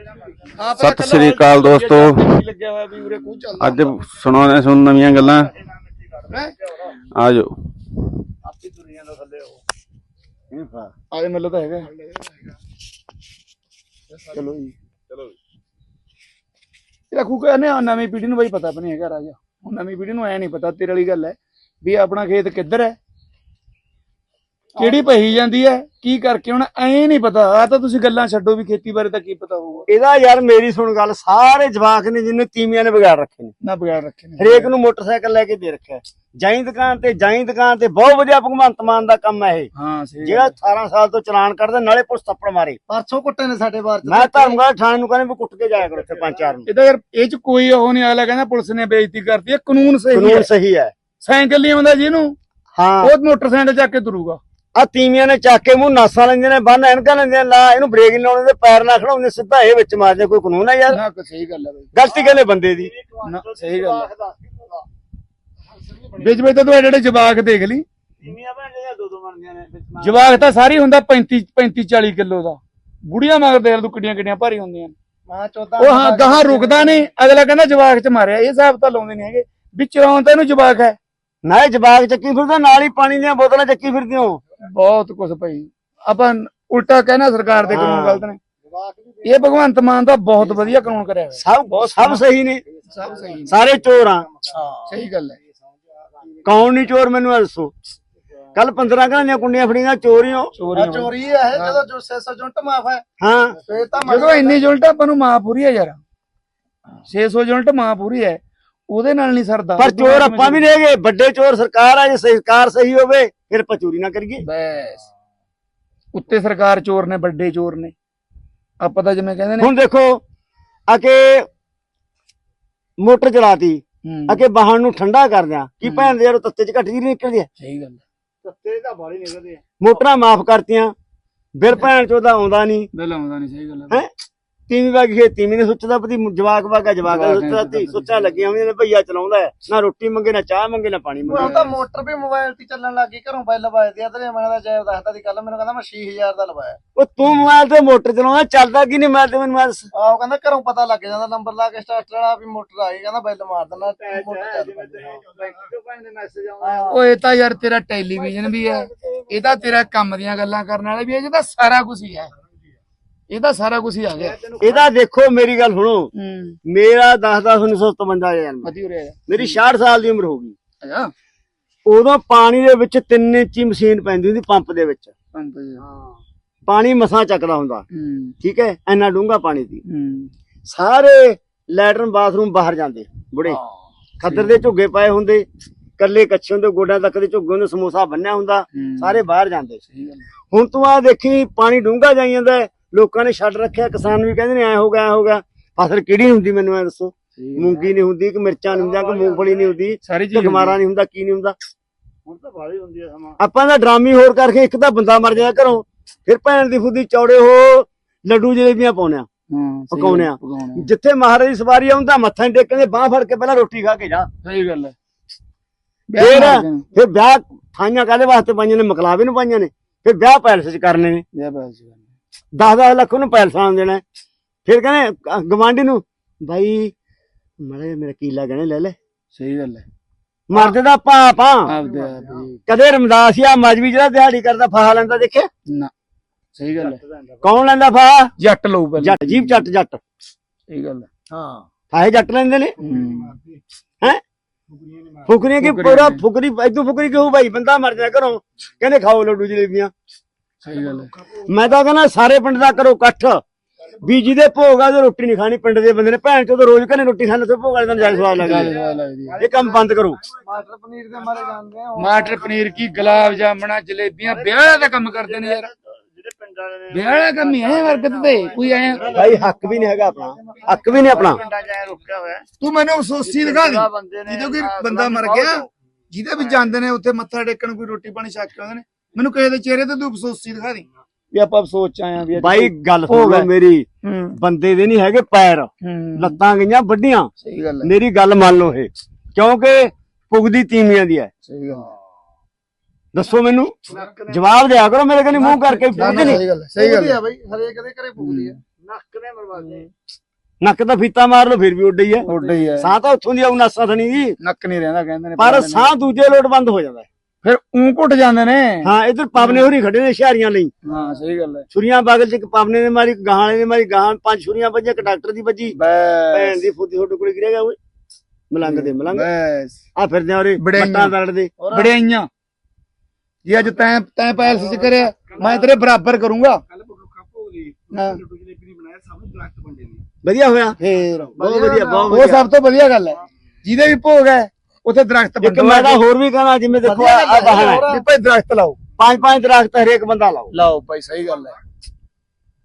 ਸਤਿ ਸ੍ਰੀ ਅਕਾਲ ਦੋਸਤੋ। ਅੱਜ ਸੁਣਾਉਣੇ ਸੁਣ ਨਵੀਆਂ ਗੱਲਾਂ। ਆ ਜਾਓ ਆਪੀ ਦੁਨੀਆ ਦਾ ਥੱਲੇ ਆਲੇ ਮੱਲੋ ਤਾਂ ਹੈਗਾ। ਚਲੋ ਜੀ। ਚਲੋ ਇਹਦਾ ਕਹਿੰਦੇ ਆ ਨਵੀਂ ਪੀੜ੍ਹੀ ਨੂੰ ਬਈ ਪਤਾ ਵੀ ਨਹੀਂ ਹੈਗਾ ਰਾਜਾ। ਨਵੀਂ ਪੀੜ੍ਹੀ ਨੂੰ ਐ ਨਹੀਂ ਪਤਾ ਤੇਰੇ ਵਾਲੀ ਗੱਲ ਹੈ ਵੀ ਆਪਣਾ ਖੇਤ ਕਿੱਧਰ ਹੈ? ਕਿਹੜੀ ਪਹੀ ਜਾਂਦੀ ਹੈ ਕੀ ਕਰਕੇ? ਹੁਣ ਐ ਨਹੀਂ ਪਤਾ। ਆ ਤਾਂ ਤੁਸੀਂ ਗੱਲਾਂ ਛੱਡੋ ਵੀ ਖੇਤੀ ਬਾਰੇ ਤਾਂ ਕੀ ਪਤਾ ਹੋਊਗਾ। ਇਹਦਾ ਯਾਰ ਮੇਰੀ ਸੁਣ ਗੱਲ ਸਾਰੇ ਜਵਾਕ ਨੇ ਜਿਹਨੇ ਤੀਵੀਆਂ ਨੇ ਵਿਗਾੜ ਰੱਖੇ ਨੇ। ਨਾ ਬਗਾੜ ਰੱਖੇ ਨੇ। ਹਰੇਕ ਨੂੰ ਮੋਟਰਸਾਈਕਲ ਲੈ ਕੇ ਦੇ ਰੱਖਿਆ। ਜਾਈ ਦੁਕਾਨ ਤੇ ਜਾਈ ਦੁਕਾਨ ਤੇ ਬਹੁਤ ਵਧੀਆ ਭਗਵੰਤ ਮਾਨ ਦਾ ਕੰਮ ਹੈ ਇਹ। ਹਾਂ ਸਹੀ ਜਿਹੜਾ 18 ਸਾਲ ਤੋਂ ਚਲਾਨ ਕਰਦਾ ਨਾਲੇ ਪੁਲਿਸ ਥੱਪੜ ਮਾਰੇ। ਪਰਸੋਂ ਕੁੱਟੇ ਨੇ ਸਾਡੇ ਬਾਰ ਮੈਂ ਧਰਮਗੜ੍ਹ ਥਾਣੇ ਨੂੰ ਕਹਿੰਦਾ ਵੀ ਕੁੱਟ ਕੇ ਜਾਇਆ ਕਰੋ ਉੱਥੇ ਪੰਜ ਚਾਰ ਨੂੰ। ਇਹਦਾ ਯਾਰ ਇਹ ਚ ਕੋਈ ਉਹ ਨਹੀਂ ਆਲਾ ਕਹਿੰਦਾ ਪੁਲਿਸ ਨੇ ਬੇਇੱਜ਼ਤੀ ਕਰਤੀ। ਹੈ ਕਾਨੂੰਨ ਸਹੀ ਹੈ ਕਾਨੂੰਨ ਸਹੀ ਹੈ ਸਾਈਕਲ ਨਹੀਂ ਆਉਂਦਾ ਜਿਹਨੂੰ ਹਾਂ। ਉਹ ਮੋਟਰਸਾਈਕਲ ਚੱਕ ਕੇ ਤੁਰੂਗਾ। ਆ ਤੀਵੀਆਂ ਨੇ ਚੱਕ ਕੇ ਮੂੰਹ ਨਾਸਾਂ ਲੈਂਦੀਆਂ ਨੇ ਬੰਨ ਐਨਕਾਂ ਲੈਂਦੀਆਂ ਲਾ ਇਹਨੂੰ ਬ੍ਰੇਕ ਨਹੀਂ ਲਾਉਣੇ ਤੇ ਪੈਰ ਨਾ ਖੜਾਉਂਦੇ ਸਿੱਧਾ ਇਹ ਵਿੱਚ ਮਾਰਦੇ ਕੋਈ ਕਾਨੂੰਨ ਹੈ ਯਾਰ? ਨਾ ਕੋਈ ਸਹੀ ਗੱਲ ਹੈ ਬਈ। ਗਲਤੀ ਕਹਿੰਦੇ ਬੰਦੇ ਦੀ। ਨਾ ਸਹੀ ਗੱਲ ਹੈ। ਵਿੱਚ ਵਿੱਚ ਤਾਂ ਤੂੰ ਜਿਹੜੇ ਜਵਾਕ ਦੇਖ ਲਈ। ਤੀਵੀਆਂ ਭੈਣਾਂ ਦੋ ਦੋ ਬਣਦੀਆਂ ਨੇ ਜਵਾਕ ਤਾਂ ਸਾਰੀ ਹੁੰਦਾ 35 35 40 ਕਿਲੋ ਦਾ। ਬੁੜੀਆਂ ਮਗਰ ਦੇਖ ਤੂੰ ਕਿੱਡੀਆਂ ਕਿੱਡੀਆਂ ਭਾਰੀ ਹੁੰਦੀਆਂ ਨੇ। ਮਾਂ ਉਹ ਹਾਂ ਗਾਹਾਂ ਰੁਕਦਾ ਨਹੀਂ ਅਗਲਾ ਕਹਿੰਦਾ ਜਵਾਕ ਚ ਮਾਰਿਆ ਇਹ ਹਿਸਾਬ ਤਾਂ ਲਾਉਂਦੇ ਨਹੀਂ ਹੈਗੇ। ਵਿੱਚ ਰੌਂ ਤਾਂ ਇਹਨੂੰ ਜਵਾਕ ਹੈ। ਨਾ ਇਹ ਜਵਾਕ ਚੱਕੀ ਫਿਰਦਾ ਨਾਲ ਹੀ ਪਾਣੀ ਦੀਆਂ ਬੋਤਲਾਂ ਚੱਕੀ ਫਿਰਦੀਆਂ ਉਹ। ਬਹੁਤ ਕੁਝ ਭਾਈ। ਆਪਾਂ ਉਲਟਾ ਕਹਿਣਾ ਸਰਕਾਰ ਦੇ ਕਾਨੂੰਨ। ਗਲਤ ਨੇ। ਇਹ ਭਗਵੰਤ ਮਾਨ ਦਾ ਬਹੁਤ ਵਧੀਆ ਕਾਨੂੰਨ ਕਰਿਆ ਹੋਇਆ। ਸਭ ਸਭ ਸਹੀ ਨੇ। ਸਭ ਸਹੀ ਸਾਰੇ ਚੋਰ ਆ। ਸਹੀ ਗੱਲ ਹੈ। ਕੌਣ ਨਹੀਂ ਚੋਰ ਮੈਨੂੰ ਇਹ ਦੱਸੋ। ਕੱਲ 15 ਘਾਣੀਆਂ ਕੁੰਡੀਆਂ ਫੜੀਆਂ ਚੋਰੀਆਂ ਚੋਰੀ ਹੋਣੀ। ਚੋਰੀ ਹੈ ਇਹ, ਜਦੋਂ ਜੋ 600 ਜੁੰਟ ਮਾਫ ਹੈ। ਹਾਂ। ਫੇਰ ਤਾਂ ਜਦੋਂ ਇੰਨੀ ਜੁਲਟ ਆਪਾਂ ਨੂੰ ਮਾਂ ਪੂਰੀ ਹੈ ਯਾਰ। 600 ਜੁਲਟ ਮਾਂ ਪੂਰੀ ਹੈ। ਉਹਦੇ ਨਾਲ ਨਹੀਂ ਸਰਦਾ। ਪਰ ਚੋਰ ਆਪਾਂ ਵੀ ਨਹੀਂ ਹੈਗੇ ਵੱਡੇ ਚੋਰ ਸਰਕਾਰ ਆ ਜੇ ਸਰਕਾਰ ਸਹੀ ਹੋਵੇ ਫਿਰ ਆਪਾਂ ਚੋਰੀ ਨਾ ਕਰੀਏ। ਬਸ। ਉੱਤੇ ਸਰਕਾਰ ਚੋਰ ਨੇ ਵੱਡੇ ਚੋਰ ਨੇ। ਆਪਾਂ ਤਾਂ ਜਿਵੇਂ ਕਹਿੰਦੇ ਨੇ ਹੁਣ ਦੇਖੋ ਆ ਕੇ ਮੋਟਰ ਚਲਾਤੀ ਹੂੰ, ਆ ਕੇ ਵਾਹਨ ਨੂੰ ਠੰਡਾ ਕਰਦਿਆਂ ਕੀ ਭੈਣ ਦੇ ਯਾਰ ਉਹ ਤੱਤੇ ਚ ਘੱਟ ਜੀ ਨਿਕਲਦੀ? ਸਹੀ ਗੱਲ ਹੈ। ਤੱਤੇ ਤਾਂ ਬਾਹਲੀ ਨਿਕਲਦੇ ਆ। ਮੋਟਰਾਂ ਮਾਫ ਕਰਤੀਆਂ। ਬਿਲ ਭੈਣ ਚੋਦਾ ਆਉਂਦਾ ਨਹੀਂ। ਬਿੱਲ ਆਉਂਦਾ ਨਹੀਂ ਸਹੀ ਗੱਲ ਹੈ? ਤੀਵੀਂ ਵਾਗੀ ਖੇ ਤੀਵੀਂ ਨੇ ਸੁੱਚਦਾ ਪਤੀ ਜਵਾਕ ਵਾਗਾ ਜਵਾਕ ਸੁੱਚਦਾ ਤੀ ਸੁੱਚਾਂ ਲੱਗੀਆਂ ਹੋਈਆਂ ਨੇ ਭਈਆ ਚਲਾਉਂਦਾ। ਨਾ ਰੋਟੀ ਮੰਗੇ ਨਾ ਚਾਹ ਮੰਗੇ ਨਾ ਪਾਣੀ ਮੰਗੇ। ਤਾਂ ਮੋਟਰ ਵੀ ਮੋਬਾਈਲ ਤੇ ਚੱਲਣ ਲੱਗ ਗਈ ਘਰੋਂ ਬਿੱਲ ਵੱਜਦੇ ਆ ਤੇ ਮੈਂ ਤਾਂ ਜੈਬ ਦੱਸਦਾ ਸੀ ਕੱਲ ਮੈਨੂੰ ਕਹਿੰਦਾ ਮੈਂ 6000 ਦਾ ਲਵਾਇਆ। ਉਹ ਤੂੰ ਮੋਬਾਈਲ ਤੇ ਮੋਟਰ ਚਲਾਉਂਦਾ ਚੱਲਦਾ ਕੀ ਨਹੀਂ ਮੈਂ ਤੇ ਮੈਨੂੰ ਦੱਸ। ਆਹੋ ਕਹਿੰਦਾ ਘਰੋਂ ਪਤਾ ਲੱਗ ਜਾਂਦਾ ਨੰਬਰ ਲਾ ਕੇ ਸਟਾਰਟ ਵਾਲਾ ਵੀ ਮੋਟਰ ਆ ਗਈ ਕਹਿੰਦਾ ਬਿੱਲ ਮਾਰ ਦਿੰਦਾ ਮੋਟਰ ਚੱਲ ਪੈਂਦੀ। ਉਹ ਇਹ ਤਾਂ ਯਾਰ ਤੇਰਾ ਟੈਲੀਵਿਜ਼ਨ ਵੀ ਹੈ ਇਹ ਤਾਂ ਤੇਰਾ ਕੰਮ ਦੀਆਂ ਗੱਲਾਂ ਕਰਨ ਵਾਲਾ ਵੀ ਹੈ ਇਹ ਤਾਂ ਸਾਰਾ ਕੁਝ ਹੀ ਹੈ। ਇਹ ਤਾਂ ਸਾਰਾ ਕੁਝ ਹੀ ਆ ਗਿਆ। ਇਹਦਾ ਦੇਖੋ ਮੇਰੀ ਗੱਲ ਸੁਣੋ। ਹੂੰ। ਮੇਰਾ 10 10 1957 ਦਾ ਜਨਮ ਮਤੀ ਉਰੇ ਆ ਮੇਰੀ 66 ਸਾਲ ਦੀ ਉਮਰ ਹੋ ਗਈ। ਉਦੋਂ ਪਾਣੀ ਦੇ ਵਿੱਚ 3 ਇੰਚੀ ਮਸ਼ੀਨ ਪੈਂਦੀ ਹੁੰਦੀ ਪੰਪ ਦੇ ਵਿੱਚ। ਪੰਪ ਜੀ। ਪਾਣੀ ਮਸਾਂ ਚੱਕਦਾ ਹੁੰਦਾ। ਹੂੰ। ਠੀਕ ਹੈ? ਇੰਨਾ ਡੂੰਘਾ ਪਾਣੀ ਦੀ ਹੂੰ। ਸਾਰੇ ਲੈਟਰਨ ਬਾਥਰੂਮ ਬਾਹਰ ਜਾਂਦੇ ਬੁੜੇ। ਖੱਦਰ ਦੇ ਝੁੱਗੇ ਪਏ ਹੁੰਦੇ ਕੱਲੇ ਕੱਛੇ ਹੁੰਦੇ ਗੋਡਿਆਂ ਤੱਕ ਦੇ ਝੁੱਗੇ ਹੁੰਦੇ ਸਮੋਸਾ ਬੰਨਿਆ ਹੁੰਦਾ ਹੂੰ। ਸਾਰੇ ਬਾਹਰ ਜਾਂਦੇ। ਹੈ। ਹੁਣ ਤੂੰ ਆ ਦੇਖੀ ਪਾਣੀ ਡੂੰਘਾ ਜਾਈ ਜਾਂਦਾ ਹੈ, ਲੋਕਾਂ ਨੇ ਛੱਡ ਰੱਖਿਆ ਕਿਸਾਨ ਵੀ ਕਹਿੰਦੇ ਨੇ ਐ ਹੋ ਗਿਆ ਐ ਹੋ ਗਿਆ। ਫਸਲ ਕਿਹੜੀ ਹੁੰਦੀ ਮੈਨੂੰ ਐ ਦੱਸੋ। ਮੂੰਗੀ ਨਹੀਂ ਹੁੰਦੀ ਕਿ ਮਿਰਚਾਂ ਨਹੀਂ ਹੁੰਦੀਆਂ ਕਿ ਮੂੰਗਫਲੀ ਨਹੀਂ ਹੁੰਦੀ ਕਿ ਗਮਾਰਾ ਨਹੀਂ ਹੁੰਦਾ ਕੀ ਨਹੀਂ ਹੁੰਦਾ। ਹੁਣ ਤਾਂ ਬਾਲੀ ਹੁੰਦੀ ਆ ਸਮਾਂ। ਆਪਾਂ ਦਾ ਡਰਾਮੀ ਹੋਰ ਕਰਕੇ ਇੱਕ ਤਾਂ ਬੰਦਾ ਮਰ ਜਾਂਦਾ ਘਰੋਂ ਫਿਰ ਭੈਣ ਦੀ ਫੁੱਦੀ ਚੌੜੇ ਹੋ ਲੱਡੂ ਜਲੇਬੀਆਂ ਪਾਉਣੇ ਆ ਹਾਂ ਸਹੀ ਪਕਾਉਣੇ ਆ। ਜਿੱਥੇ ਮਹਾਰਾਜ ਦੀ ਸਵਾਰੀ ਆਉਂਦਾ ਮੱਥਾ ਨਹੀਂ ਟੇਕਦੇ ਬਾਹ ਫੜ ਕੇ ਪਹਿਲਾਂ ਰੋਟੀ ਖਾ ਕੇ ਜਾ। ਸਹੀ ਗੱਲ ਹੈ। ਫਿਰ। ਫਿਰ ਵਿਆਹ ਥਾਈਆਂ ਕਾਦੇ ਵਾਸਤੇ ਪਾਈਆਂ ਨੇ? ਮਕਲਾਵੇ ਨੂੰ ਪਾਈਆਂ ਨੇ। ਫਿਰ ਵਿਆਹ ਪੈਲਸ 'ਚ ਕਰਨੇ ਨੇ। ਵਿਆਹ ਹੈ। 10-10 ਲੱਖ ਨੂੰ ਪੈਲਸਾਂ ਦੇਣਾ। ਫਿਰ ਕਹਿੰਦੇ ਗਵਾਂਢੀ ਨੂੰ ਭਾਈ ਮੜੇ ਮੇਰਾ ਕੀਲਾ ਗਹਿਣੇ ਲੈ ਲੈ। ਸਹੀ ਗੱਲ ਹੈ। ਮਰਦੇ ਦਾ ਪਾਪ ਆ। ਆਪਦੇ ਆਪ ਹੀ। ਕਦੇ ਰਮਦਾਸੀਆ ਮਜਬੀ ਜਿਹੜਾ ਦਿਹਾੜੀ ਕਰਦਾ ਫਾਹਾ ਲੈਂਦਾ ਦੇਖਿਆ? ਨਾ ਸਹੀ ਗੱਲ ਹੈ। ਕੌਣ ਲੈਂਦਾ ਫਾਹਾ? ਜੱਟ ਲਊ ਪਹਿਲਾਂ। ਜੱਟ ਜੀਬ ਜੱਟ ਜੱਟ। ਸਹੀ ਗੱਲ ਹੈ। ਹਾਂ। ਫਾਹੇ ਜੱਟ ਲੈਂਦੇ ਨੇ। ਹੂੰ। ਹੈ? ਫੁਕਰੀਆਂ ਕੀ ਫੁਕਰੀਆਂ ਪੂਰਾ ਨੇ। ਫੁਕਰੀ ਐਦੂ ਫੁਕਰੀ ਕਿਉਂ ਭਾਈ ਬੰਦਾ ਮਰ ਜਾ ਘਰੋਂ। ਕਹਿੰਦੇ ਖਾਓ ਲੱਡੂ ਜਲੇਬੀਆਂ। ਸਹੀ ਗੱਲ ਹੈ। ਮੈਂ ਤਾਂ ਕਹਿੰਦਾ ਸਾਰੇ ਪਿੰਡ ਦਾ ਕਰੋ ਇਕੱਠ। ਵੀ ਜਿਹਦੇ ਭੋਗ ਆ ਉਹ ਰੋਟੀ ਨਹੀਂ ਖਾਣੀ ਪਿੰਡ ਦੇ ਬੰਦੇ ਨੇ। ਭੈਣ ਚੋਂ ਤਾਂ ਰੋਜ਼ ਘਰੇ ਰੋਟੀ ਖਾਣ ਤੇ ਭੋਗ ਵਾਲੇ ਦਿਨ ਜਾ ਕੇ ਸਵਾਦ ਲੱਗਦਾ ਇਹ ਕੰਮ ਬੰਦ ਕਰੋ। ਮਾਟਰ ਪਨੀਰ ਦੇ ਮਾਰੇ ਜਾਂਦੇ ਆ ਮਾਟਰ ਪਨੀਰ ਕੀ ਗੁਲਾਬ ਜਾਮਣਾ ਜਲੇਬੀਆਂ ਵਿਆਹ ਦਾ ਕੰਮ ਕਰਦੇ ਨੇ ਯਾਰ। ਜਿਹੜੇ ਪਿੰਡਾਂ ਦੇ ਵਿਆਹ ਦਾ ਕੰਮ ਹੀ ਹੈ ਵਰਗਤ ਤੇ ਕੋਈ ਆਇਆ ਭਾਈ ਹੱਕ ਵੀ ਨਹੀਂ ਹੈਗਾ ਆਪਣਾ। ਹੱਕ ਵੀ ਨਹੀਂ ਆਪਣਾ। ਪਿੰਡਾਂ 'ਚ ਐ ਰੁਕਿਆ ਹੋਇਆ। ਤੂੰ ਮੈਨੂੰ ਅਫਸੋਸੀ ਦਿਖਾ ਦੀ। ਜਦੋਂ ਕੋਈ ਬੰਦਾ ਮਰ ਗਿਆ ਜਿਹਦੇ ਵੀ ਜਾਂਦੇ ਨੇ ਉੱਥੇ ਮੱਥਾ ਟੇਕਣ ਕੋਈ ਰੋਟੀ ਪਾਣੀ ਛਕ ਕੇ ਆਉਂਦੇ ਨੇ ਮੈਨੂੰ ਕਿਸੇ ਦੇ ਚਿਹਰੇ ਤੇ ਤੂੰ ਅਫਸੋਸੀ ਦਿਖਾ ਦੀ। ਵੀ ਆਪਾਂ ਅਫਸੋਸ ਚ ਆਏ ਆ ਵੀ ਅੱਜ ਭਾਈ ਗੱਲ ਹੋ ਸੁਣ ਮੇਰੀ। ਹੂੰ। ਬੰਦੇ ਦੇ ਨਹੀਂ ਹੈਗੇ ਪੈਰ। ਹੂੰ। ਲੱਤਾਂ ਗਈਆਂ ਵੱਡੀਆਂ। ਸਹੀ ਗੱਲ ਹੈ। ਮੇਰੀ ਗੱਲ ਮੰਨ ਲਓ ਇਹ। ਕਿਉਂਕਿ ਪੁਗਦੀ ਤੀਮੀਆਂ ਦੀ ਹੈ। ਸਹੀ ਗੱਲ ਹੈ। ਦੱਸੋ ਮੈਨੂੰ। ਜਵਾਬ ਦਿਆ ਕਰੋ ਮੇਰੇ ਕਹਿੰਦੇ ਮੂੰਹ ਕਰਕੇ। ਪੁੱਛ ਨਹੀਂ। ਸਹੀ ਗੱਲ ਹੈ ਸਹੀ ਗੱਲ ਹੈ। ਬਈ ਹਰੇਕ ਦੇ ਘਰੇ ਪੁੱਗਦੀ ਆ ਨੱਕ ਨੇ ਮਰਵਾ ਦੇ ਨੱਕ ਤਾਂ ਫੀਤਾ ਮਾਰ ਲਓ ਫਿਰ ਵੀ ਉੱਡ ਹੀ ਹੈ। ਉੱਡ ਹੀ ਹੈ। ਸਾਹ ਤਾਂ ਉੱਥੋਂ ਦੀ ਆਉ ਨਾਸਾ ਥਣੀ ਦੀ ਨੱਕ ਨਹੀਂ ਰਹਿੰਦਾ ਕਹਿੰਦੇ ਨੇ ਪਰ ਨੇ। ਸਾਹ ਦੂਜੇ ਲੋਟ ਬੰਦ ਹੋ ਜਾਂਦਾ ਹੈ। ਫਿਰ ਉਂ ਘੁੱਟ ਜਾਂਦੇ ਨੇ। ਹਾਂ ਇਧਰ ਪਵਨੇ ਹੋਰੀ ਖੜੇ ਨੇ ਸ਼ਹਿਰੀਆਂ ਲਈ। ਹਾਂ ਸਹੀ ਗੱਲ ਹੈ। ਛੁਰੀਆਂ ਬਾਗਲ ਚ ਇੱਕ ਪਵਨੇ ਨੇ ਮਾਰੀ ਗਾਹਾਂ ਵਾਲੇ ਨੇ ਮਾਰੀ ਗਾਹਾਂ ਪੰਜ ਛੁਰੀਆਂ ਵੱਜੀਆਂ ਇੱਕ ਡਾਕਟਰ ਦੀ ਵੱਜੀ। ਭੈਣ ਦੀ ਫੁੱਦੀ ਤੁਹਾਡੇ ਕੋਲ ਗਿਰੇਗਾ ਓਏ। ਮਲੰਗ ਦੇ ਮਲੰਗ। ਬਸ। ਆ ਫਿਰਦੇ ਉਰੇ ਬੜਿਆਈਆਂ। ਬੱਟਾਂ ਦਰੜਦੇ ਬੜਿਆਈਆਂ। ਜੇ ਅੱਜ ਤੈਂ ਤੈਂ ਪੈਲਸ ਚ ਕਰਿਆ ਮੈਂ ਤੇਰੇ ਬਰਾਬਰ ਕਰੂੰਗਾ। ਹਾਂ ਵਧੀਆ ਹੋਇਆ? ਫੇਰ। ਬਹੁਤ ਵਧੀਆ ਬਹੁਤ ਉਹ ਵਧੀਆ। ਸਭ ਤੋਂ ਵਧੀਆ ਗੱਲ ਹੈ। ਜਿਹਦੇ ਵੀ ਭੋਗ ਹੈ ਉੱਥੇ ਦਰਖਤ ਇੱਕ ਵੱਢੋ ਮੈਂ ਤਾਂ ਹੋਰ ਵੀ ਕਹਣਾ ਜਿਵੇਂ ਦੇਖੋ ਆ ਬਹਾਨਾ ਹੈ। ਵੀ ਭਾਈ ਦਰਖਤ ਲਾਓ। ਪੰਜ ਪੰਜ ਦਰਖਤ ਹਰੇਕ ਬੰਦਾ ਲਾਓ। ਲਾਓ ਭਾਈ ਸਹੀ ਗੱਲ ਹੈ।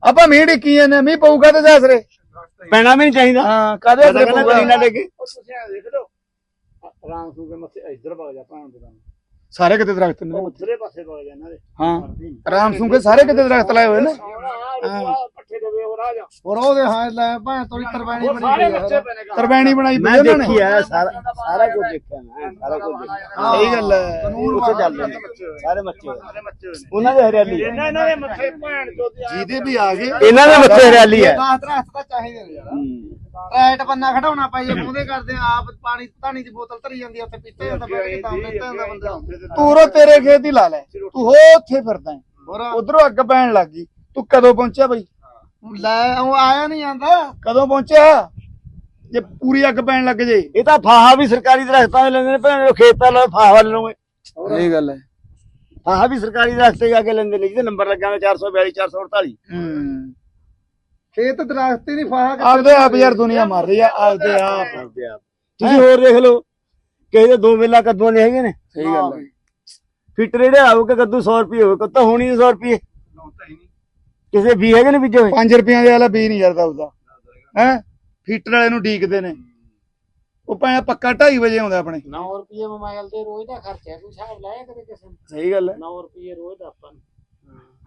ਆਪਾਂ ਮੀਂਹ ਡਿੱਕੀ ਜਾਂਦੇ ਹਾਂ, ਮੀਂਹ ਪਊਗਾ ਤੇ ਸਾਸਰੇ ਪੈਣਾ ਵੀ ਨਹੀਂ ਚਾਹੀਦਾ। ਹਾਂ ਕਾਦੇ ਕਹਿੰਦਾ ਕਰੀ ਨਾ ਪਊਗਾ? ਡੇਗੇ। ਤੁਸੀਂ ਆ ਦੇਖ ਲਓ। ਰਾਮ ਸੂ ਕੇ ਮੱਥੇ ਇੱਧਰ ਵਗ ਜਾ ਭਾਂ ਦੇ ਸਾਰੇ ਕਿਤੇ ਦਰਖਤ ਨੇ ਉਧਰੇ ਪਾਸੇ ਵਗ ਜਾ ਇਹਨਾਂ ਦੇ। ਹਾਂ। ਰਾਮ ਸੁੰਗੇ ਸਾਰੇ ਕਿਤੇ ਦਰਖਤ ਲਾਏ ਹੋਏ ਨੇ। ਪੱਠੇ ਦੇ ਹੋਰ ਆ ਜਾ। ਹੋਰ ਉਹਦੇ ਹਾਂ ਲੈ ਭਾਂ ਤੋਰੀ ਤਰਵਾਣੀ ਬਣੀ ਸਾਰੇ ਬੱਚੇ ਤਰਵੈਣੀ ਬਣਾਈ ਪਈ ਉਹਨਾਂ ਨੇ। ਸਾਰਾ ਸਾਰਾ ਕੁਝ ਦੇਖਿਆ ਮੈਂ ਸਾਰਾ ਕੁਝ ਦੇਖਿਆ। ਸਹੀ ਗੱਲ ਹੈ ਉੱਥੇ ਚੱਲ ਰਹੇ ਸਾਰੇ ਮੱਚੇ ਉਹਨਾਂ ਦੇ ਹਰਿਆਲੀ। ਇਹਨਾਂ ਇਹਨਾਂ ਦੇ ਮੱਥੇ ਭੈਣ ਚੋਦੀ ਆ ਜਿਹਦੇ ਵੀ ਆ ਗਏ। ਇਹਨਾਂ ਦੇ ਮੱਥੇ ਹਰਿਆਲੀ ਹੈ। ਦਰਖਤ ਤਾਂ ਚਾਹੀਦੇ ਨੇ ਯਾਰ। ਟਰੈਟ ਬੰਨਾ ਖੜਾਉਣਾ ਪਾਈਏ ਮੂੰਹਦੇ ਕਰਦੇ ਆ, ਆਪ ਪਾਣੀ ਪਾਣੀ ਦੀ ਬੋਤਲ ਧਰੀ ਜਾਂਦੀ ਆ ਉੱਥੇ ਪੀਤੇ ਜਾਂਦਾ ਬੈਠ ਕੇ ਤਾਂ ਪੀਤੇ ਜਾਂਦਾ ਬੰਦਾ। ਤੂੰ ਉਰੋਂ ਤੇਰੇ ਖੇਤ ਹੀ ਲਾ ਲੈ। ਤੂੰ ਹੋ ਉੱਥੇ ਫਿਰਦਾ ਹੈ। ਹੋਰ ਉਧਰੋਂ ਅੱਗ ਪੈਣ ਲੱਗ ਗਈ। ਤੂੰ ਕਦੋਂ ਪਹੁੰਚਿਆ ਬਈ ਲੈ ਉਹ ਆਇਆ ਨਹੀਂ ਜਾਂਦਾ। ਕਦੋਂ ਪਹੁੰਚਿਆ? ਜੇ ਪੂਰੀ ਅੱਗ ਪੈਣ ਲੱਗ ਜੇ। ਇਹ ਤਾਂ ਫਾਹਾ ਵੀ ਸਰਕਾਰੀ ਦਰਖਤਾਂ ਦੇ ਲੈਂਦੇ ਨੇ ਭੈਣ ਖੇਤਾਂ ਨਾਲ ਫਾਹਾ ਲੈ ਲਓਗੇ। ਸਹੀ ਗੱਲ ਹੈ। ਫਾਹਾ ਵੀ ਸਰਕਾਰੀ ਦਰਖਤੇ ਜਾ ਕੇ ਲੈਂਦੇ ਨੇ ਜਿਹਦੇ ਨੰਬਰ ਲੱਗਾ ਹੋਇਆ 442 448 ਹੂੰ। ਖੇਤ ਦਰਖਤ ਹੀ ਨਹੀਂ ਫਾਹਾ ਆਪਦੇ ਆਪ ਯਾਰ ਦੁਨੀਆ ਮਰ ਰਹੀ ਆ ਆਪਦੇ ਆਪ। ਆਪਦੇ ਆਪ। ਤੁਸੀਂ ਹੋਰ ਦੇਖ ਲਓ ਕਿਸੇ ਦੇ ਦੋ ਵੇਲਾ ਕੱਦੂਆਂ ਦੇ ਹੈਗੇ ਨੇ। ਸਹੀ ਗੱਲ ਹੈ। ਫਿੱਟ ਰੇੜੇ ਆਉ ਕਿ ਕੱਦੂ 100 ਰੁਪਏ ਹੋਵੇ ਕੱਤਾ ਹੋਣੀ 100 ਰੁਪਏ। ਕਿਸੇ ਵੀ ਹੈਗੇ ਨੇ ਬੀਜੇ ਹੋਏ? 5 ਰੁਪਈਆਂ ਦੇ ਵਾਲਾ ਬੀ ਨਹੀਂ ਯਾਰ ਦਊਦਾ ਹੈ? ਫੀਟਰ ਵਾਲੇ ਨੂੰ ਡੀਕਦੇ ਨੇ। ਉਹ ਭਾਵੇਂ ਪੱਕਾ 2:30 ਵਜੇ ਆਉਂਦਾ ਆਪਣੇ। 9 ਰੁਪਏ ਮੋਬਾਈਲ ਤੇ ਰੋਜ਼ ਦਾ ਖਰਚਾ ਕੋਈ ਹਿਸਾਬ ਲਾਇਆ ਕਦੇ ਕਿਸੇ ਨੇ? ਸਹੀ ਗੱਲ ਹੈ। 9 ਰੁਪਏ ਰੋਜ਼ ਦਾ ਆਪਾਂ ਨੂੰ।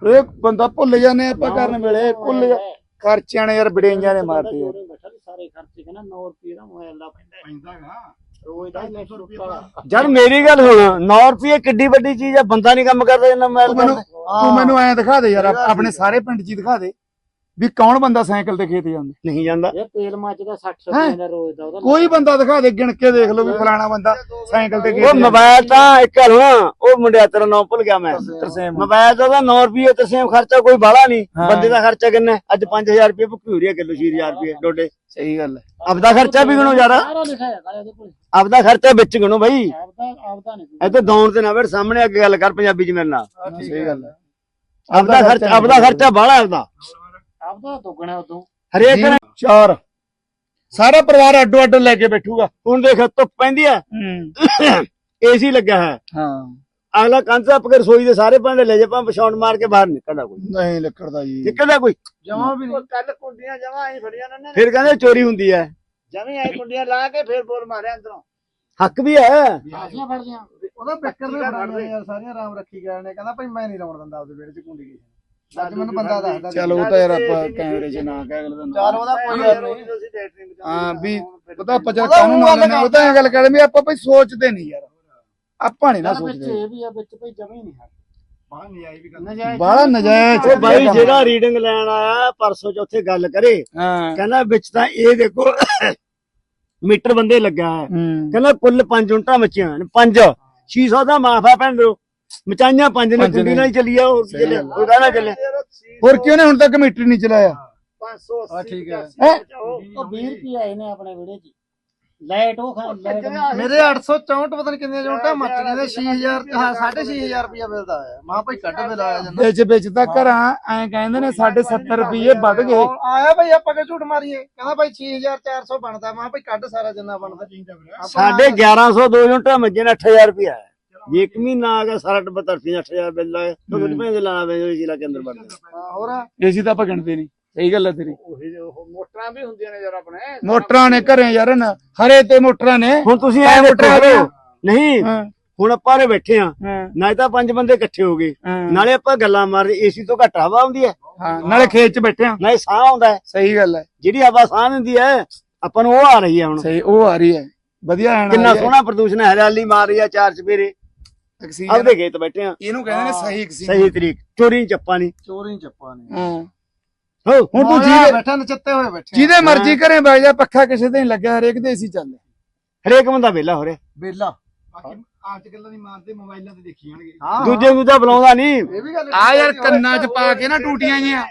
ਇਹ ਬੰਦਾ ਭੁੱਲ ਜਾਂਦੇ ਆਪਾਂ ਕਰਨ ਵੇਲੇ ਭੁੱਲ ਜਾ ਖਰਚਿਆਂ ਨੇ ਯਾਰ ਬੜੇਈਆਂ ਨੇ ਮਾਰਦੇ ਯਾਰ। ਸਾਰੇ ਖਰਚੇ ਕਹਿੰਦਾ 9 ਰੁਪਏ ਦਾ ਮੋਬਾਈਲ ਦਾ ਪੈਂਦਾ ਰੋਜ਼ ਦਾ 900 ਰੁਪਏ ਜਦ ਮੇਰੀ ਗੱਲ ਸੁਣ 9 ਰੁਪਏ ਕਿੱਡੀ ਵੱਡੀ ਚੀਜ਼ ਆ ਬੰਦਾ ਨਹੀਂ ਕੰਮ ਕਰਦਾ ਜਿੰਨਾ ਮੋਬਾਈਲ ਤੂੰ ਮੈਨੂੰ ਕਰਦਾ। ਤੂੰ ਮੈਨੂੰ ਐਂ ਦਿਖਾ ਦੇ ਯਾਰ ਆਪ- ਆਪਣੇ ਸਾਰੇ ਪਿੰਡ 'ਚ ਦਿਖਾ ਦੇ। ਵੀ ਕੌਣ ਬੰਦਾ ਸਾਈਕਲ ਤੇ ਖੇਤ ਜਾਂਦਾ? ਨਹੀਂ ਜਾਂਦਾ। ਇਹ ਤੇਲ ਮੱਚਦਾ 60 ਰੁਪਏ ਦਾ ਰੋਜ਼ ਦਾ ਉਹਦਾ ਕੋਈ ਬੰਦਾ ਦਿਖਾ ਦੇ ਗਿਣ ਕੇ ਦੇਖ ਲਓ ਵੀ ਫਲਾਣਾ ਬੰਦਾ ਸਾਈਕਲ ਤੇ ਖੇਤ ਉਹ। ਮੋਬਾਈਲ ਤਾਂ ਇੱਕ ਹਲ ਉਹ ਮੁੰਡਿਆ ਤੇਰਾ ਨਾਮ ਭੁੱਲ ਗਿਆ ਮੈਂ। ਤਰਸੇਮ। ਮੋਬਾਈਲ ਦਾ ਤਾਂ 9 ਰੁਪਏ ਤਰਸੇਮ ਖਰਚਾ ਕੋਈ ਬਾਹਲਾ ਨਹੀਂ। ਬੰਦੇ ਦਾ ਖਰਚਾ ਕਿੰਨਾ? ਅੱਜ 5000 ਰੁਪਏ ਭੁੱਕੀ ਹੋ ਰਹੀ ਹੈ ਕਿਲੋ 6000 ਰੁਪਏ ਡੋਡੇ। ਸਹੀ ਗੱਲ ਹੈ। ਆਪਦਾ ਖਰਚਾ ਵੀ ਗਣੋ ਯਾਰ ਕੋਲ। ਆਪਦਾ ਖਰਚਾ ਵਿੱਚ ਗਣੋ ਬਾਈ। ਆਪਦਾ ਆਪਦਾ ਨਹੀਂ ਇੱਥੇ ਦੌਣ ਤੇ ਨਾ ਬੈਠ ਸਾਹਮਣੇ ਅੱਗੇ ਗੱਲ ਕਰ ਪੰਜਾਬੀ ਚ ਮੇਰੇ ਨਾਲ। ਸਹੀ ਗੱਲ ਹੈ। ਆਪਦਾ ਖਰਚਾ ਆਪਦਾ ਖਰਚਾ ਬਾਹਲਾ ਆਪਦਾ। ਆਪਦਾ ਦੁੱਗਣਾ ਉਦੋਂ। ਹਰੇਕ ਜੀ, ਨੇ ਚਾਰ। ਸਾਰਾ ਪਰਿਵਾਰ ਅੱਡੋ ਅੱਡ ਲੈ ਕੇ ਬੈਠੂਗਾ। ਹੁਣ ਦੇਖ ਧੁੱਪ ਪੈਂਦੀ ਆ ਏਸੀ ਲੱਗਿਆ ਹੈ। ਹਾਂ। ਅਗਲਾ ਕੰਧ ਆਪਕੇ ਰਸੋਈ ਦੇ ਸਾਰੇ ਭਾਂਡੇ ਲੈ ਜਾ ਪਾ ਪਛਾਣ ਮਾਰ ਕੇ ਬਾਹਰ ਨਿਕਲਦਾ ਕੋਈ। ਨਹੀਂ ਲੱਕੜਦਾ ਜੀ। ਨਿਕਲਦਾ ਕੋਈ। ਜਮਾ ਵੀ ਨਹੀਂ। ਕੱਲ ਕੁੰਡੀਆਂ ਜਮਾ ਆਈ ਫੜੀਆਂ ਨੇ। ਫਿਰ ਕਹਿੰਦੇ ਚੋਰੀ ਹੁੰਦੀ ਹੈ। ਜਮੀ ਆਈ ਕੁੰਡੀਆਂ ਲਾ ਕੇ ਫੇਰ ਬੋਲ ਮਾਰਿਆ ਅੰਦਰੋਂ। ਹੱਕ ਵੀ ਹੈ। ਸਾਸੀਆਂ ਫੜ ਉਹਦਾ ਬੱਕਰ ਨੇ ਫੜਾਈਆਂ ਯਾਰ ਸਾਰੀਆਂ ਰਾਮ ਰੱਖੀ ਗਏ ਨੇ। ਕਹਿੰਦਾ ਭਾਈ ਮੈਂ ਨਹੀਂ ਲਾਉਣ ਦਿੰਦਾ ਆਪਦੇ ਵਿਹੜੇ 'ਚ ਕੁੰਡੀ ਗਈ ਅੱਜ ਮੈਨੂੰ ਬੰਦਾ ਦੱਸਦਾ ਚਲ ਉਹ ਤਾਂ ਯਾਰ ਆਪਾਂ ਕੈਮਰੇ 'ਚ ਨਾ ਕਹਿ ਅਗਲੇ ਦਾ ਨਾਮ। ਚੱਲ ਉਹਦਾ ਕੋਈ ਗੱਲ ਨਹੀਂ। ਹਾਂ ਵੀ ਪਤਾ ਪਚਾ ਕਾਨੂੰਨ ਆਉਂਦੇ ਨੇ ਉਹ ਤਾਂ ਇਹ ਗੱਲ ਕਰਦੇ ਵੀ ਆਪਾਂ ਭਾਈ ਸੋਚਦੇ ਨਹੀਂ ਯਾਰ। ਆਪਾਂ ਨਹੀਂ ਨਾ ਵਿੱਚ ਸੋਚਦੇ। ਇਹ ਵੀ ਆ ਵਿੱਚ ਭਈ ਜਮੇ ਨਹੀਂ ਹੈ ਨਜਾਇਜ਼ ਬਾਹਲਾ ਨਜਾਇਜ਼ ਉਹ ਬਾਈ ਜਿਹੜਾ ਰੀਡਿੰਗ ਲੈਣ ਆਇਆ ਪਰਸੋਂ ਚੌਥੇ ਗੱਲ ਕਰੇ। ਹਾਂ। ਕਹਿੰਦਾ ਵਿੱਚ ਤਾਂ ਇਹ ਦੇਖੋ ਮੀਟਰ ਬੰਦੇ ਲੱਗਾ ਹੈ ਹੂੰ। ਕਹਿੰਦਾ ਕੁੱਲ 5 ਯੂਨਿਟਾਂ ਮੱਚੀਆਂ ਨੇ। 5 600 ਦਾ ਮਾਫਾ ਭੈਣ ਮਚਾਈਆਂ ਪੰਜ ਨੇ ਪੰਜ ਕੁੰਡੀ। ਨਾਲ ਹੀ ਚੱਲੀ ਆ ਹੋਰ ਕੀ ਸਹੀ ਚੱਲਿਆ। ਕੋਈ ਨਾ ਚੱਲੇ। ਹੋਰ ਕਿਉਂ ਨੇ ਹੁਣ ਤੱਕ ਮੀਟਰ ਨਹੀਂ ਚਲਾਇਆ? 580 ਠੀਕ ਹੈ। ਉਹ 20 ਰੁਪਏ ਆਏ ਨੇ ਆਪਣੇ ਵਿਹੜੇ 'ਚ। ਲਾਈਟ ਉਹ ਖਾ ਲਾਈਟ ਮੇਰੇ 864 ਪਤਾ ਨਹੀਂ ਕਿੰਨੇ ਜੁੰਟਾ ਮੱਚ ਗਏ ਨੇ 6000 ਹਾਂ 6500 ਰੁਪਇਆ ਬਿੱਲ ਦਾ ਆਇਆ। ਮਾਂ ਭਾਈ ਕੱਢ ਬਿੱਲ ਆਇਆ ਜਾਂਦਾ। ਵਿੱਚ ਵਿੱਚ ਤਾਂ ਘਰਾਂ ਐਂ ਕਹਿੰਦੇ ਨੇ ਸਾਡੇ 70 ਰੁਪਏ ਵੱਧ ਗਏ। ਆਇਆ ਭਾਈ ਆਪਾਂ ਕਿ ਝੂਠ ਮਾਰੀਏ? ਕਹਿੰਦਾ ਭਾਈ 6400 ਬਣਦਾ। ਮਾਂ ਭਾਈ ਕੱਢ ਸਾਰਾ ਜਿੰਨਾ ਬਣਦਾ। ਆਪਾਂ ਸਾਡੇ 1100 ਦੋ ਯੂਨਿਟਾਂ ਮੱਜੇ ਨੇ 8000 ਰੁਪਇਆ ਜੇ ਇੱਕ ਮਹੀਨਾ ਆ ਗਿਆ ਸਾਰਾ ਟੱਬਰ ਤਰਫੀ 8000 ਬਿੱਲ ਆਇਆ ਤਾਂ ਕਿਤੇ ਪੈਸੇ ਲਾਣਾ ਵੇ ਜਿਲਾ ਕੇ ਅੰਦਰ ਵੜਦਾ ਹਾਂ, ਹੋਰ? ਏਸੀ ਤਾਂ ਆਪਾਂ ਗਿਣਦੇ ਨਹੀਂ। ਸਹੀ ਗੱਲ ਹੈ ਤੇਰੀ। ਮੋਟਰਾਂ ਵੀ ਹੁੰਦੀਆਂ ਨੇ ਯਾਰ ਆਪਣੇ। ਮੋਟਰਾਂ ਨੇ ਘਰੇ ਯਾਰ ਨਾ ਹਰੇ ਤੇ ਮੋਟਰਾਂ ਨੇ। ਹੁਣ ਤੁਸੀਂ ਐ ਮੋਟਰ ਨਹੀਂ ਹਾਂ। ਹੁਣ ਆਪਾਂ ਉਰੇ ਬੈਠੇ ਆ ਹਾਂ। ਨਾ ਤਾਂ ਪੰਜ ਬੰਦੇ ਇਕੱਠੇ ਹੋ ਗਏ। ਹਾਂ, ਨਾਲੇ ਆਪਾਂ ਗੱਲਾਂ ਮਾਰਦੇ ਏਸੀ ਤੋਂ ਘੱਟ ਹਵਾ ਆਉਂਦੀ ਹੈ। ਹਾਂ ਨਾਲੇ ਖੇਤ 'ਚ ਬੈਠੇ ਆ ਨਾਲੇ ਸਾਹ ਆਉਂਦਾ ਹੈ। ਸਹੀ ਗੱਲ ਹੈ। ਜਿਹੜੀ ਹਵਾ ਸਾਹ ਹੁੰਦੀ ਹੈ ਆਪਾਂ ਨੂੰ ਉਹ ਆ ਰਹੀ ਹੈ ਹੁਣ। ਸਹੀ ਉਹ ਆ ਰਹੀ ਹੈ। ਵਧੀਆ ਕਿੰਨਾ ਸੋਹਣਾ ਪ੍ਰਦੂਸ਼ਣ ਹੈ ਹਰਿਆਲੀ ਮਾਰ ਰਹੀ ਆ ਚਾਰ ਚਪੇਰੇ ਆਪਦੇ ਖੇਤ ਬੈਠੇ ਆ। ਇਹਨੂੰ ਕਹਿੰਦੇ ਨੇ ਸਹੀ ਕਿਸੇ ਸਹੀ ਤਰੀਕ ਚੋਰੀ ਚੱਪਾ ਨਹੀਂ। ਚੋਰੀ ਚੱਪਾ ਨੇ ਹਾਂ। ਹੋ ਹੁਣ ਤੂੰ ਜਿਹਦੇ ਬੈਠਾ ਨਚੱਤੇ ਹੋਏ ਬੈਠੇ ਜਿਹਦੇ ਮਰਜ਼ੀ ਘਰੇ ਬੈ ਜਾ ਪੱਖਾ ਕਿਸੇ ਤੇ ਨਹੀਂ ਲੱਗਿਆ ਹਰੇਕ ਦੇ ਏਸੀ ਚੱਲਦੇ। ਹਰੇਕ ਬੰਦਾ ਵਿਹਲਾ ਹੋ ਰਿਹਾ। ਬੇਲਾ ਅੱਜ ਗੱਲਾਂ ਦੀ ਮਾਰਦੇ ਮੋਬਾਈਲਾਂ ਤੇ ਦੇਖੀ ਜਾਣਗੇ ਹਾਂ। ਦੂਜੇ ਨੂੰ ਤਾਂ ਬੁਲਾਉਂਦਾ ਨਹੀਂ। ਇਹ ਵੀ ਗੱਲ ਆ ਯਾਰ ਕੰਨਾਂ 'ਚ ਪਾ ਕੇ ਨਾ ਟੂਟੀਆਂ ਜੀਆਂ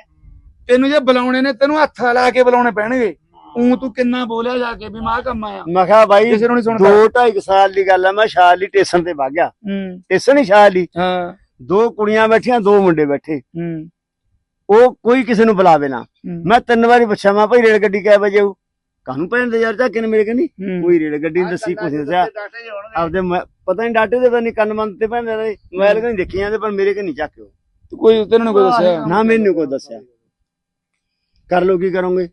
ਤੈਨੂੰ ਜੇ ਬੁਲਾਉਣੇ ਨੇ ਤੈਨੂੰ ਹੱਥ ਲਾ ਕੇ ਬੁਲਾਉਣੇ ਪੈਣਗੇ। ਉਂ ਤੂੰ ਕਿੰਨਾ ਬੋਲਿਆ ਜਾ ਕੇ ਵੀ ਮਾਂ ਕੰਮ ਆਇਆ। ਮੈਂ ਕਿਹਾ ਬਾਈ ਕਿਸੇ ਨੂੰ ਨਹੀਂ ਸੁਣਦਾ। ਦੋ ਢਾਈ ਕੁ ਸਾਲ ਦੀ ਗੱਲ ਆ ਮੈਂ ਸ਼ਾਲੀ ਟੇਸ਼ਨ ਤੇ ਵਗ ਗਿਆ ਹੂੰ। ਟੇਸ਼ਨ ਹੀ ਸ਼ਾਲੀ ਹਾਂ। ਦੋ ਕੁੜੀਆਂ ਬੈਠੀਆਂ ਦੋ ਮੁੰਡੇ ਬੈਠੇ। ਹੂੰ। ਉਹ ਕੋਈ ਕਿਸੇ ਨੂੰ ਬੁਲਾਵੇ ਨਾ। ਮੈਂ ਤਿੰਨ ਵਾਰੀ ਪੁੱਛਿਆ ਮੈਂ ਭਾਈ ਰੇਲ ਗੱਡੀ ਕਿਹ ਵਜੇ ਆਊ? ਕਾਹਨੂੰ ਪੈਣ ਯਾਰ ਝਾਕੇ ਨੇ ਮੇਰੇ ਕਹਿੰਦੀ। ਕੋਈ ਰੇਲ ਗੱਡੀ ਨੀ ਦੱਸੀ ਕੁਛ ਨੀ ਦੱਸਿਆ। ਆਪਦੇ ਮੈਂ- ਪਤਾ ਨਹੀਂ ਡਾਟੇ ਦੇ ਪਤਾ ਨਹੀਂ ਕੰਨ ਮੰਨ ਤੇ ਪੈਂਦੇ ਰਹੇ ਮੋਬਾਈਲ ਕਹੀਂ ਦੇਖੀ ਜਾਂਦੇ ਪਰ ਮੇਰੇ ਕਿ ਨਹੀਂ ਚੱਕਿਓ ਕੋਈ ਤੈਨੂੰ ਨੀ ਕੋਈ ਦੱਸਿਆ? ਨਾ ਮੈਨੂੰ ਕੋਈ ਦੱਸਿਆ। ਕਰ ਲੋ ਕੀ ਕਰੋਗੇ?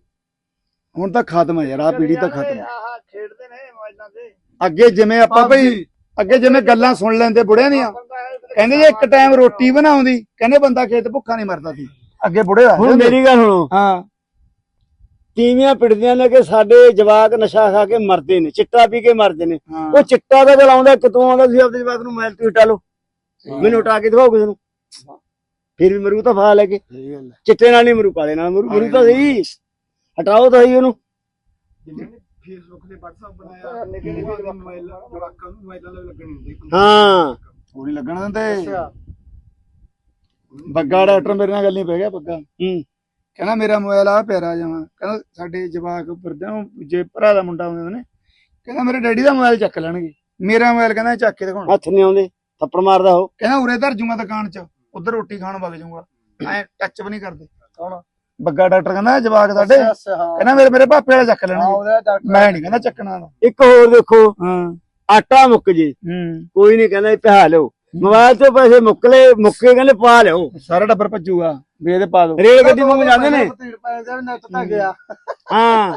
ਹੁਣ ਤਾਂ ਖਤਮ ਹੈ ਯਾਰ ਆ ਪੀੜੀ ਤਾਂ ਖਤਮ ਹੈ। ਆਹ ਖੇਡਦੇ ਨੇ ਮੋਬਾਈਲਾਂ ਤੇ। ਅੱਗੇ ਜਿਵੇਂ ਆਪਾਂ ਭਈ ਅੱਗੇ ਜਿਵੇਂ ਗੱਲਾਂ ਸੁਣ ਲੈਂਦੇ ਬੁੜਿਆਂ ਦੀਆਂ। ਕਹਿੰਦੇ ਜੇ ਇੱਕ ਟਾਈਮ ਰੋਟੀ ਬਣਾਉਂਦੀ ਕਹਿੰਦੇ ਬੰਦਾ ਖੇਤ ਭੁੱਖਾ ਨਹੀਂ ਮਰਦਾ ਸੀ। ਅੱਗੇ ਬੁੜੇ ਆ ਹੁਣ ਮੇਰੀ ਗੱਲ ਸੁਣੋ। ਹਾਂ। ਤੀਵੀਆਂ ਪਿੜਦੀਆਂ ਨੇ ਕਿ ਸਾਡੇ ਜਵਾਕ ਨਸ਼ਾ ਖਾ ਕੇ ਮਰਦੇ ਨੇ ਚਿੱਟਾ ਪੀ ਕੇ ਮਰਦੇ ਨੇ। ਹਾਂ। ਉਹ ਚਿੱਟਾ ਦਾ ਆਉਂਦਾ ਕਿਤੋਂ ਆਉਂਦਾ ਤੁਸੀਂ ਆਪਦੇ ਜਵਾਕ ਨੂੰ ਮੋਬਾਈਲ ਤੋਂ ਲਓ। ਮੈਨੂੰ ਹਟਾ ਕੇ ਦਿਖਾਓ ਕਿਸੇ ਨੂੰ। ਫਿਰ ਵੀ ਮਰੂ ਤਾਂ ਫਾ ਲੈ ਕੇ। ਸਹੀ ਗੱਲ ਹੈ। ਚਿੱਟੇ ਨਾਲ ਨਹੀਂ ਮਰੂ ਕਾਲੇ ਨਾਲ ਮਰੂ। ਮਰੂ ਤਾਂ ਸਹੀ। ਹਟਾਓ ਤਾਂ ਸਹੀ ਉਹਨੂੰ। ਫੇਸਬੁੱਕ ਤੇ WhatsApp ਬਣਾਇਆ। ਨਿੱਕੇ ਨਿੱਕੇ ਮੋਬਾਈਲ ਜਵਾਕਾਂ ਨੂੰ ਮੋਬਾਈਲਾਂ ਦੇ ਲੱਗਣ ਨਹੀਂ ਹੁੰਦੇ ਹਾਂ। ਨਹੀਂ ਲੱਗਣ ਦਿੰਦੇ। ਬੱਗਾ ਡਾਕਟਰ ਮੇਰੇ ਨਾਲ ਗੱਲ ਨਹੀਂ ਪੈ ਗਿਆ ਬੱਗਾ। ਹੂੰ। ਕਹਿੰਦਾ ਮੇਰਾ ਮੋਬਾਈਲ ਆ ਪਿਆਰਾ ਜਾਵਾਂ ਕਹਿੰਦਾ ਸਾਡੇ ਜਵਾਕ ਫਿਰਦੇ ਨੂੰ ਜੇ ਭਰਾ ਦਾ ਮੁੰਡਾ ਹੁੰਦੇ ਨੇ ਕਹਿੰਦਾ ਮੇਰੇ ਡੈਡੀ ਦਾ ਮੋਬਾਈਲ ਚੱਕ ਲੈਣਗੇ। ਮੇਰਾ ਮੋਬਾਈਲ ਕਹਿੰਦਾ ਚੱਕ ਕੇ ਦਿਖਾਉਣਾ। ਹੱਥ ਨਹੀਂ ਆਉਂਦੇ ਥੱਪੜ ਮਾਰਦਾ ਉਹ। ਕਹਿੰਦਾ ਉਰੇ ਧਰ ਜੂਗਾ ਦੁਕਾਨ 'ਚ। ਉਧਰ ਰੋਟੀ ਖਾਣ ਵਗ ਜਾਊਗਾ ਐ ਟੱਚ ਵੀ ਨਹੀਂ ਕਰਦੇ। ਕੌਣ? ਬੱਗਾ ਡਾਕਟਰ ਕਹਿੰਦਾ ਜਵਾਕ ਸਾਡੇ। ਕਹਿੰਦਾ ਮੇਰੇ ਮੇਰੇ ਭਾਪੇ ਵਾਲਾ ਚੱਕ ਡਾਕਟਰ ਮੈਂ ਨਹੀਂ ਕਹਿੰਦਾ ਚੱਕਣਾ ਇੱਕ ਹੋਰ ਦੇਖੋ ਹਾਂ। ਆਟਾ ਮੁੱਕ ਜੇ। ਕੋਈ ਨਹੀਂ ਕਹਿੰਦਾ ਇਹ ਪਿਹਾ ਲਿਓ। ਮੋਬਾਈਲ ਤੋਂ ਪੈਸੇ ਮੁੱਕਲੇ ਮੁੱਕੇ ਕਹਿੰਦੇ ਪਾ ਲਿਓ। ਸਾਰਾ ਟੱਬਰ ਭੱਜੂਗਾ ਵੀ ਇਹਦੇ ਪਾ ਦੋ ਰੇਲ ਗੱਡੀ ਮੰਗ ਜਾਂਦੇ ਨੇ। ਨੈਟ ਤਾਂ ਗਿਆ। ਹਾਂ।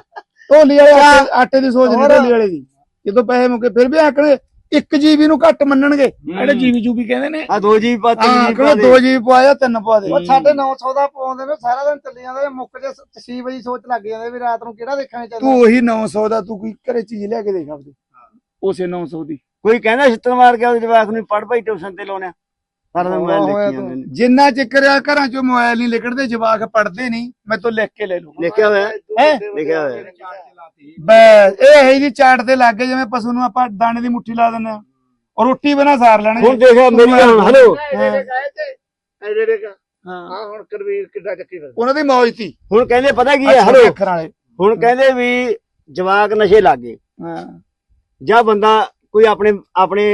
ਢੋਲੀ ਵਾਲੇ ਆਟੇ ਆਟੇ ਦੀ ਸੋਚ ਨਹੀਂ ਢੋਲੀ ਵਾਲੇ ਦੀ। ਜਦੋਂ ਪੈਸੇ ਮੁੱਕੇ ਫਿਰ ਵੀ ਆਕੜੇ। 1 ਜੀਬੀ ਨੂੰ ਘੱਟ ਮੰਨਣਗੇ। ਜਿਹੜੇ ਜੀਬੀ ਜੂਬੀ ਕਹਿੰਦੇ ਨੇ। ਆ ਦੋ ਜੀ ਪਾ ਤਿੰਨ ਹਾਂ ਜੀ ਕਹਿੰਦੇ ਪਾ 2 ਜੀਬੀ ਪਵਾਇਆ 3 ਪਵਾ ਦੇ। ਉਹ ਸਾਡੇ 900 ਦਾ ਪਾਉਂਦੇ ਨੇ ਸਾਰਾ ਦਿਨ ਚੱਲੀ ਜਾਂਦੇ ਮੁੱਕ ਜੇ 6 ਵਜੇ ਸੋਚ ਲੱਗ ਜਾਂਦੇ ਵੀ ਰਾਤ ਨੂੰ ਕਿਹੜਾ ਦੇਖਣੇ ਤੂੰ ਚੱਲਦਾ ਉਹੀ 900 ਦਾ ਤੂੰ ਕੋਈ ਘਰੇ ਚੀਜ਼ ਲਿਆ ਕੇ ਦੇਖ ਆਪਦੇ। ਉਸੇ 900 ਦੀ। ਕੋਈ ਕਹਿੰਦਾ ਛਿੱਤਰ ਮਾਰ ਕੇ ਉਹਦੇ ਜਵਾਕ ਨੂੰ ਪੜ ਭਾਈ ਟਿਊਸ਼ਨ ਤੇ ਲਾਉਣਿਆ ਸਾਰਾ ਦਿਨ ਮੋਬਾਈਲ ਦੇਖੀ ਜਾਂਦੇ ਨੇ। ਜਿੰਨਾ ਚਿਕਰ ਆ ਘਰਾਂ ਚੋਂ ਮੋਬਾਈਲ ਨਹੀਂ ਲਿਖੜਦੇ ਜਵਾਕ ਪੜਦੇ ਨਹੀਂ ਮੈਂ ਤੋਂ ਲਿਖ ਕੇ ਲੈ ਲੂ ਲਿਖਿਆ ਹੋਇਆ ਹੈ? ਲਿਖਿਆ ਹੋਇਆ ਬਸ ਇਹ ਹੈ ਜੀ ਚਾਟ ਦੇ ਲੱਗੇ ਜਿਵੇਂ ਪਸ਼ੂ ਨੂੰ ਆਪਾਂ ਦਾਣੇ ਦੀ ਮੁੱਠੀ ਲਾ ਦਿੰਦੇ ਆ ਰੋਟੀ ਬਣਾ ਸਾਰ ਲੈਣਗੇ ਹੁਣ ਦੇਖਿਆ ਮੇਰੀ ਹਲੋ। ਹਾਂ। ਹਾਂ। ਹੁਣ ਕਰਵੀਰ ਕਿੱਦਾਂ ਚੱਕੀ ਫਿਰ ਉਹਨਾਂ ਦੀ ਮੌਜ ਸੀ। ਹੁਣ ਕਹਿੰਦੇ ਪਤਾ ਕੀ ਹੈ ਹਲੋ। ਅੱਖਰਾਂ ਵਾਲੇ। ਹੁਣ ਕਹਿੰਦੇ ਵੀ ਜਵਾਕ ਨਸ਼ੇ ਲੱਗੇ ਹਾਂ। ਜਾਂ ਬੰਦਾ ਕੋਈ ਆਪਣੇ ਆਪਣੇ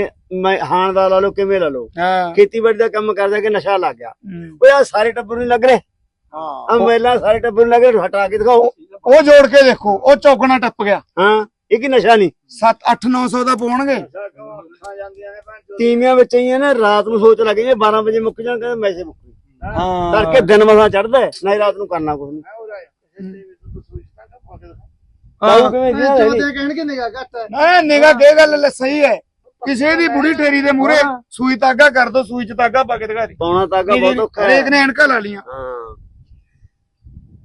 ਹਾਣ ਦਾ ਲਾ ਲਓ ਕਿਵੇਂ ਲਾ ਲਓ? ਹਾਂ। ਖੇਤੀਬਾੜੀ ਦਾ ਕੰਮ ਕਰਦਾ ਕਿ ਨਸ਼ਾ ਲੱਗ ਗਿਆ। ਉਹ ਯਾਰ ਸਾਰੇ ਟੱਬਰ ਨੂੰ ਲੱਗ ਰਹੇ। ਹਾਂ। ਆ ਮਹਿਲਾ ਸਾਰੇ ਟੱਬਰ ਨੂੰ ਲੱਗ ਰਹੇ ਹਟਾ ਕੇ ਦਿਖਾਓ। ਉਹ ਜੋੜ ਕੇ ਦੇਖੋ ਉਹ ਚੌਕਣਾ ਟੱਪ ਗਿਆ। ਹਾਂ ਇਹ ਕੀ ਨਸ਼ਾ ਨਹੀਂ? 7 8 900 ਦਾ ਪਾਉਣਗੇ। ਖਾ ਜਾਂਦੀਆਂ ਨੇ ਭੈਣ ਤੀਵੀਆਂ ਵਿੱਚ ਹੀ ਆ ਨਾ ਰਾਤ ਨੂੰ ਸੋਚ ਲੱਗ ਜੇ 12 ਵਜੇ ਮੁੱਕ ਜਾਣ ਕਹਿੰਦੇ ਮੈਸੇ ਮੁੱਕ। ਹਾਂ। ਤੜਕੇ ਦਿਨ ਮਸਾ ਚੜਦਾ ਨਾ ਰਾਤ ਨੂੰ ਕਰਨਾ ਕੁਝ ਨਹੀਂ। ਹੈ। ਚੋਦੇ ਕਹਿਣਗੇ ਨਿਗਾ ਘੱਟ ਹੈ। ਨਾ ਨਿਗਾ ਕੇ ਗੱਲ ਲੈ ਸਹੀ ਹੈ। ਕਿਸੇ ਦੀ ਬੁੜੀ ਠੇਰੀ ਦੇ ਮੂਰੇ ਸੂਈ ਤਾਗਾ ਕਰ ਦੋ ਸੂਈ ਚ ਤਾਗਾ ਪਾ ਕੇ ਦਿਖਾ ਦੀ। ਪਾਉਣਾ ਤਾਗਾ ਬਹੁਤ ਔਖਾ ਹੈ। ਹਰੇਕ ਨੇ ਐਨਕਾਂ ਲਾ ਲੀਆਂ ਹਾਂ।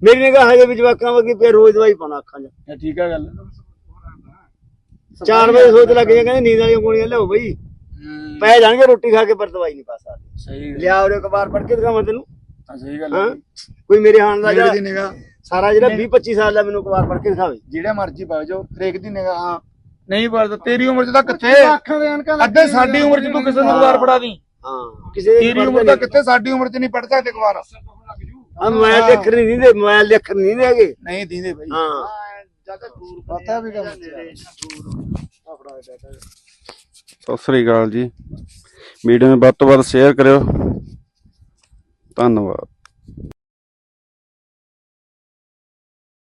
ਮੇਰੀ ਨਿਗਾਹ ਹਜੇ ਵੀ ਜਵਾਕਾਂ ਵਰਗੀ ਪਿਆ ਰੋਜ਼ ਦਵਾਈ ਪਾਉਣਾ ਅੱਖਾਂ 'ਚ। ਠੀਕ ਆ ਗੱਲ। 4 ਵਜੇ ਸੋਚ ਲੱਗ ਜੇ ਕਹਿੰਦੇ ਨੀਂਦ ਵਾਲੀਆਂ ਗੋਲੀਆਂ ਲਿਆਓ ਬਈ। ਪੈ ਜਾਣਗੇ ਰੋਟੀ ਖਾ ਕੇ ਪਰ ਦਵਾਈ ਨਹੀਂ ਪਾ ਸਕਦੇ। ਸਹੀ ਲਿਆ ਉਹ ਅਖਬਾਰ ਪੜ੍ਹ ਕੇ ਦਿਖਾਵਾਂ ਤੈਨੂੰ। ਸਹੀ ਗੱਲ ਹਾਂ? ਕੋਈ ਮੇਰੇ ਹਾਣ ਦਾ ਮੇਰੇ ਜਿਹੜਾ ਦੀ ਸਾਰਾ ਜਿਹੜਾ 20 25 ਸਾਲ ਦਾ ਮੈਨੂੰ ਅਖਬਾਰ ਪੜ੍ਹ ਕੇ ਦਿਖਾਵੇ। ਜਿਹੜੇ ਮਰਜ਼ੀ ਪਾ ਜਾਓ ਹਰੇਕ ਦੀ ਨਿਗਾ ਹਾਂ। ਨਹੀਂ ਪੜਦਾ ਤੇਰੀ ਉਮਰ ਚ ਤਾਂ ਕਿੱਥੇ? ਅੱਖਾਂ ਦੇ ਅੱਧੇ ਸਾਡੀ ਉਮਰ ਚ ਤੂੰ ਕਿਸੇ ਨੂੰ ਅਖਬਾਰ ਪੜਾ ਦੀ। ਹਾਂ ਕਿਸੇ ਦੀ ਤੇਰੀ ਉਮਰ ਤਾਂ ਕਿੱਥੇ ਸਾਡੀ ਉਮਰ ਚ ਨਹੀਂ ਪੜ ਸਕਦੇ ਅਖਬਾਰ ਆ ਮੋਬਾਈਲ ਦੇ ਅੱਖਰ ਨਹੀਂ ਦੇ ਮੋਬਾਈਲ ਦੇ ਅੱਖਰ ਨਹੀਂ ਦੇਗੇ ਨਹੀਂ ਦੀਂਦੇ ਭਾਈ। ਹਾਂ। ਜ਼ਿਆਦਾ ਦੂਰ ਪਤਾ ਵੀ ਕੰਮ ਸਤਿ ਸ੍ਰੀ ਅਕਾਲ ਜੀ। ਵੀਡੀਓ ਨੂੰ ਵੱਧ ਤੋਂ ਵੱਧ ਸ਼ੇਅਰ ਕਰਿਓ। ਧੰਨਵਾਦ।